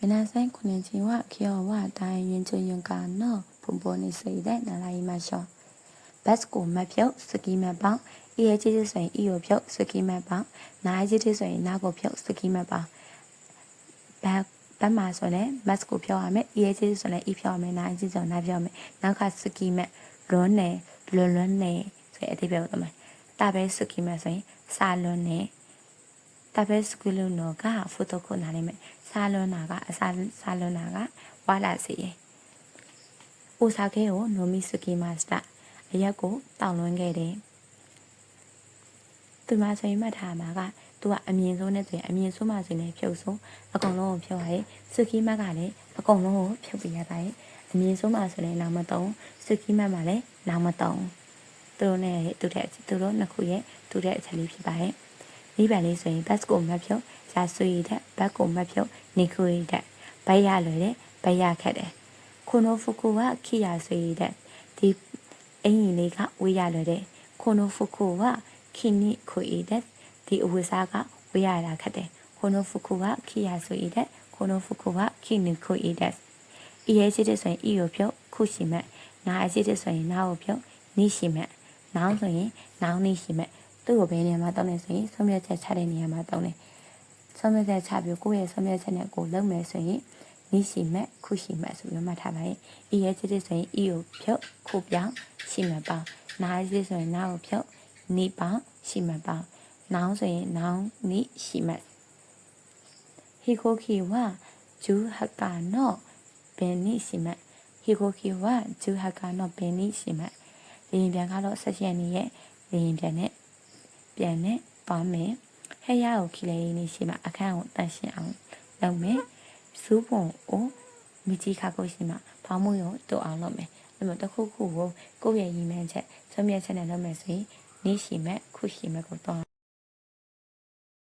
皆さんこんにちは今日は大原中勇敢のポンポンについて習いましょうဘတ်ကိုမဖြုတ်စကီမပောင်းအရေးကြီးဆိုရင်အီကိုဖြုတ်စကီမပောင်းနားကြီးဆိုရင်နားကိုဖြုတ်စကီမပောင်းဘတ်ဘတ်မှာဆိုရင်မတ်ကိုဖြုတ်ရမယ်အရေးကြီးဆိုရင်အီဖြုတ်ရမယ်နားကြီးဆိုရင်နားဖြုတ်ရမယ်နောက်ကစကီမလွန်းနေလွန်းလွန်းနေဆိုရင်အတိပြောတော့မယ်တာပဲစကီမဆိုရင်စာလွန်းနေ တာပဲစကူလုံးတော့ကဖုတ်ခုနားနေမယ်စာလွန်းတာကအစာစာလွန်းတာကဝါလာစီရင်အိုဆာခဲကိုနိုမီစကီမာစတာအရက်ကိုတောင်းလွှမ်းခဲ့တယ်သူမဆိုရင်မှတ်ထားမှာကသူကအမြင်ဆုံးနဲ့ဆိုရင်အမြင်ဆုံးမှဆိုရင်လည်းဖြုတ်ဆုံးအကုန်လုံးကိုဖြုတ်ရတယ်စကီမတ်ကလည်းအကုန်လုံးကိုဖြုတ်ပြရတာရဲ့အမြင်ဆုံးမှဆိုရင်နောက်မတုံးစကီမတ်မှလည်းနောက်မတုံးသူတို့နဲ့သူတဲ့သူတို့နှစ်ခုရဲ့သူတဲ့အချက်လေးဖြစ်ပါ ရဲ့မိဘလေးဆိုရင်ဘတ်ကိုမတ်ဖြုတ်ရာဆွေရတဲ့ဘတ်ကိုမတ်ဖြုတ်နေခွေတဲ့ဘိုက်ရလွယ်တဲ့ဘိုက်ရခက်တယ်ခိုနိုဖူကူကခိယာဆွေရတဲ့ဒီအင်ကြီးလေးကဝေးရလွယ်တဲ့ခိုနိုဖူကူကခိနိခွေတဲ့ဒီအဝိစားကဝေးရတာခက်တယ်ခိုနိုဖူကူကခိယာဆွေရတဲ့ခိုနိုဖူကူကခိနိခွေတဲ့အရေးကြီးတဲ့ဆိုရင်အီကိုဖြုတ်ခုရှိမဲ့နာအရေးတဲ့ဆိုရင်နာကိုဖြုတ်နိရှိမဲ့နောင်ဆိုရင်နောင်နိရှိမဲ့ သူ့ကိုဘယ်နေရာမှာတောင်းလဲဆိုရင်ဆုံးဖြတ်ချက်ချတဲ့နေရာမှာတောင်းတယ်ဆုံးဖြတ်ချက်ချပြီးကိုယ့်ရဲ့ဆုံးဖြတ်ချက်နဲ့ကိုယ်လုပ်မယ်ဆိုရင်နိရှိမဲ့ခုရှိမဲ့ဆိုပြီးမှတ်ထားပါရဲ့အရေးကြီးတဲ့ဆိုရင်အီကိုဖြုတ်ခုပြောင်းရှိမဲ့ပေါင်းနာအရေးဆိုရင်နာကိုဖြုတ်နိပေါင်းရှိမဲ့ပေါင်းနောင်ဆိုရင်နောင်နိရှိမဲ့ဟီခိုခီဝါဂျူဟကာနော့ဘယ်နည်းရှိမှဟီကိုကီဝါဂျူဟာကတော့ဘယ်နည်းရှိမှလေရင်ပြန်ကတော့ဆက်ရက်နေရဲ့လေရင်ပြန်နဲ့ ပြန်နဲ့သွားမယ်ဟဲ့ရကိုခီလေရင်းနေရှိမှအခန်းကိုတန့်ရှင်းအောင်လုပ်မယ်စူးပုံကိုမိကြီးခါကိုရှိမှဖောင်းမှုရောတူအောင်လုပ်မယ်အဲ့မှာတစ်ခုခုကိုကိုယ့်ရဲ့ရည်မှန်းချက်ဆုံးဖြတ်ချက်နဲ့လုပ်မယ်ဆိုရင်နည်းရှိမှခုရှိမှကိုတော့